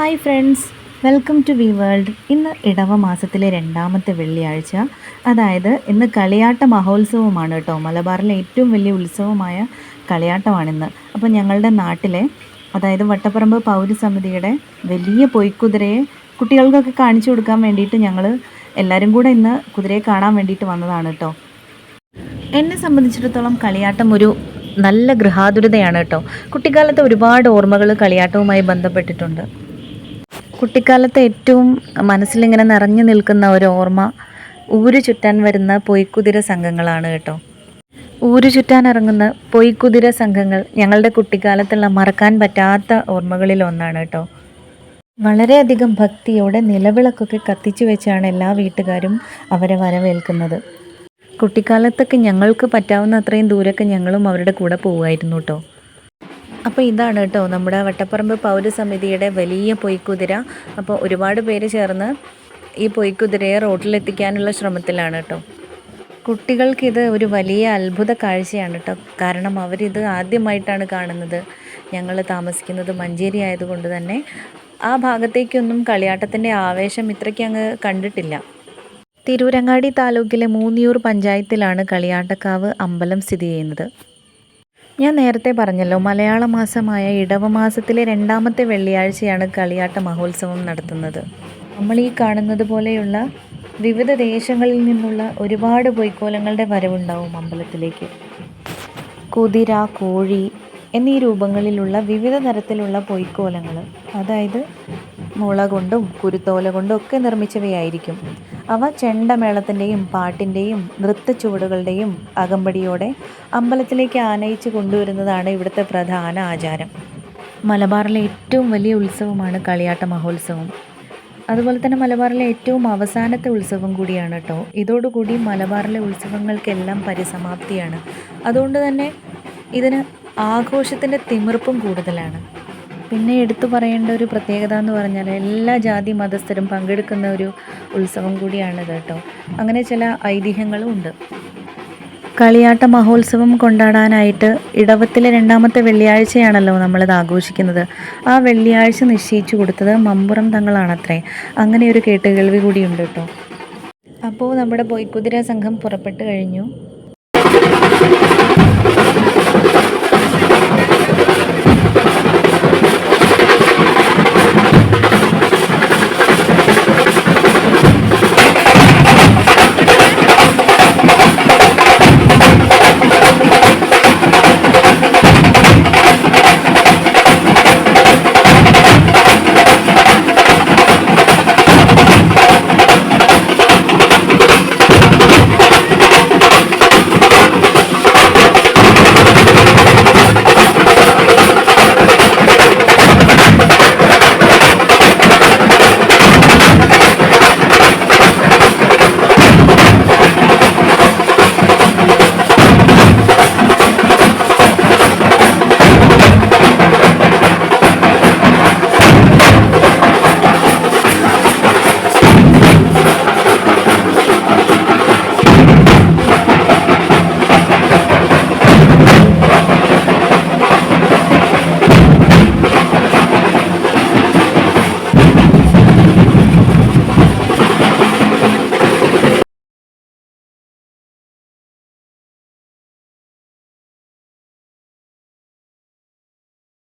Hi friends. Welcome to V world. ഇന്ന് ഇടവ മാസത്തിലെ രണ്ടാമത്തെ വെള്ളിയാഴ്ച. അതായത് ഇന്ന് കളിയാട്ട മഹോത്സവമാണ് കേട്ടോ. മലബാറിലെ ഏറ്റവും വലിയ ഉത്സവമായ കളിയാട്ടമാണിന്ന് അപ്പോൾ ഞങ്ങളുടെ നാട്ടിലെ അതായത് വട്ടപ്പറമ്പ് പൗരസമിതിയുടെ വലിയ പൊയ്ക്കുതിരയെ കുട്ടികൾക്കൊക്കെ കാണിച്ചു കൊടുക്കാൻ വേണ്ടിയിട്ട് ഞങ്ങൾ എല്ലാവരും കൂടെ ഇന്ന് കുതിരയെ കാണാൻ വേണ്ടിയിട്ട് വന്നതാണ് കേട്ടോ. എന്നെ സംബന്ധിച്ചിടത്തോളം കളിയാട്ടം ഒരു നല്ല ഗൃഹാതുരതയാണ് കേട്ടോ. കുട്ടിക്കാലത്ത് ഒരുപാട് ഓർമ്മകൾ കളിയാട്ടവുമായി ബന്ധപ്പെട്ടിട്ടുണ്ട്. കുട്ടിക്കാലത്ത് ഏറ്റവും മനസ്സിലിങ്ങനെ നിറഞ്ഞു നിൽക്കുന്ന ഒരു ഓർമ്മ ഊര് ചുറ്റാൻ വരുന്ന പൊയ്ക്കുതിര സംഘങ്ങളാണ് കേട്ടോ. ഊര് ചുറ്റാൻ ഇറങ്ങുന്ന പൊയ്ക്കുതിര സംഘങ്ങൾ ഞങ്ങളുടെ കുട്ടിക്കാലത്തുള്ള മറക്കാൻ പറ്റാത്ത ഓർമ്മകളിൽ ഒന്നാണ് കേട്ടോ. വളരെയധികം ഭക്തിയോടെ നിലവിളക്കൊക്കെ കത്തിച്ചു വെച്ചാണ് എല്ലാ വീട്ടുകാരും അവരെ വരവേൽക്കുന്നത്. കുട്ടിക്കാലത്തൊക്കെ ഞങ്ങൾക്ക് പറ്റാവുന്ന അത്രയും ദൂരമൊക്കെ ഞങ്ങളും അവരുടെ കൂടെ പോകുമായിരുന്നു കേട്ടോ. അപ്പോൾ ഇതാണ് കേട്ടോ നമ്മുടെ വട്ടപ്പറമ്പ് പൗരസമിതിയുടെ വലിയ പൊയ്ക്കുതിര. അപ്പോൾ ഒരുപാട് പേര് ചേർന്ന് ഈ പൊയ്ക്കുതിരയെ റോട്ടിലെത്തിക്കാനുള്ള ശ്രമത്തിലാണ് കേട്ടോ. കുട്ടികൾക്കിത് ഒരു വലിയ അത്ഭുത കാഴ്ചയാണ് കേട്ടോ. കാരണം അവരിത് ആദ്യമായിട്ടാണ് കാണുന്നത്. ഞങ്ങൾ താമസിക്കുന്നത് മഞ്ചേരി ആയതുകൊണ്ട് തന്നെ. ആ ഭാഗത്തേക്കൊന്നും കളിയാട്ടത്തിന്റെ ആവേശം ഇത്രയ്ക്ക് അങ്ങ് കണ്ടിട്ടില്ല. തിരൂരങ്ങാടി താലൂക്കിലെ മൂന്നിയൂർ പഞ്ചായത്തിലാണ് കളിയാട്ടക്കാവ് അമ്പലം സ്ഥിതി ചെയ്യുന്നത്. ഞാൻ നേരത്തെ പറഞ്ഞല്ലോ മലയാള മാസമായ ഇടവ മാസത്തിലെ രണ്ടാമത്തെ വെള്ളിയാഴ്ചയാണ് കളിയാട്ട മഹോത്സവം നടത്തുന്നത്. നമ്മൾ ഈ കാണുന്നത് പോലെയുള്ള വിവിധ ദേശങ്ങളിൽ നിന്നുള്ള ഒരുപാട് പൊയ്ക്കോലങ്ങളുടെ വരവുണ്ടാവും അമ്പലത്തിലേക്ക്. കുതിര കോഴി എന്നീ രൂപങ്ങളിലുള്ള വിവിധ തരത്തിലുള്ള പൊയ്ക്കോലങ്ങൾ അതായത് മുള കൊണ്ടും കുരുത്തോല കൊണ്ടും ഒക്കെ നിർമ്മിച്ചവയായിരിക്കും. അവ ചെണ്ടമേളത്തിന്റെയും പാട്ടിന്റെയും നൃത്തച്ചുവടുകളുടെയും അകമ്പടിയോടെ അമ്പലത്തിലേക്ക് ആനയിച്ച് കൊണ്ടുവരുന്നതാണ് ഇവിടുത്തെ പ്രധാന ആചാരം. മലബാറിലെ ഏറ്റവും വലിയ ഉത്സവമാണ് കളിയാട്ട മഹോത്സവം. അതുപോലെ തന്നെ മലബാറിലെ ഏറ്റവും അവസാനത്തെ ഉത്സവം കൂടിയാണ് കേട്ടോ ഇതോടുകൂടി മലബാറിലെ ഉത്സവങ്ങൾക്കെല്ലാം പരിസമാപ്തിയാണ്. അതുകൊണ്ട് തന്നെ ഇതിന് ആഘോഷത്തിന്റെ തിമിർപ്പും കൂടുതലാണ്. പിന്നെ എടുത്തു പറയേണ്ട ഒരു പ്രത്യേകത എന്ന് പറഞ്ഞാൽ എല്ലാ ജാതി മതസ്ഥരും പങ്കെടുക്കുന്ന ഒരു ഉത്സവം കൂടിയാണ് കേട്ടോ. അങ്ങനെ ചില ഐതിഹ്യങ്ങളും ഉണ്ട്. കളിയാട്ട മഹോത്സവം കൊണ്ടാടാനായിട്ട് ഇടവത്തിലെ രണ്ടാമത്തെ വെള്ളിയാഴ്ചയാണല്ലോ നമ്മളിത് ആഘോഷിക്കുന്നത്. ആ വെള്ളിയാഴ്ച നിശ്ചയിച്ചു കൊടുത്തത് മമ്പുറം തങ്ങളാണത്രേ. അങ്ങനെ ഒരു കേട്ടുകേൾവി കൂടിയുണ്ട് കേട്ടോ. അപ്പോൾ നമ്മുടെ ബോയ്ക്കുതിര സംഘം പുറപ്പെട്ട് കഴിഞ്ഞു.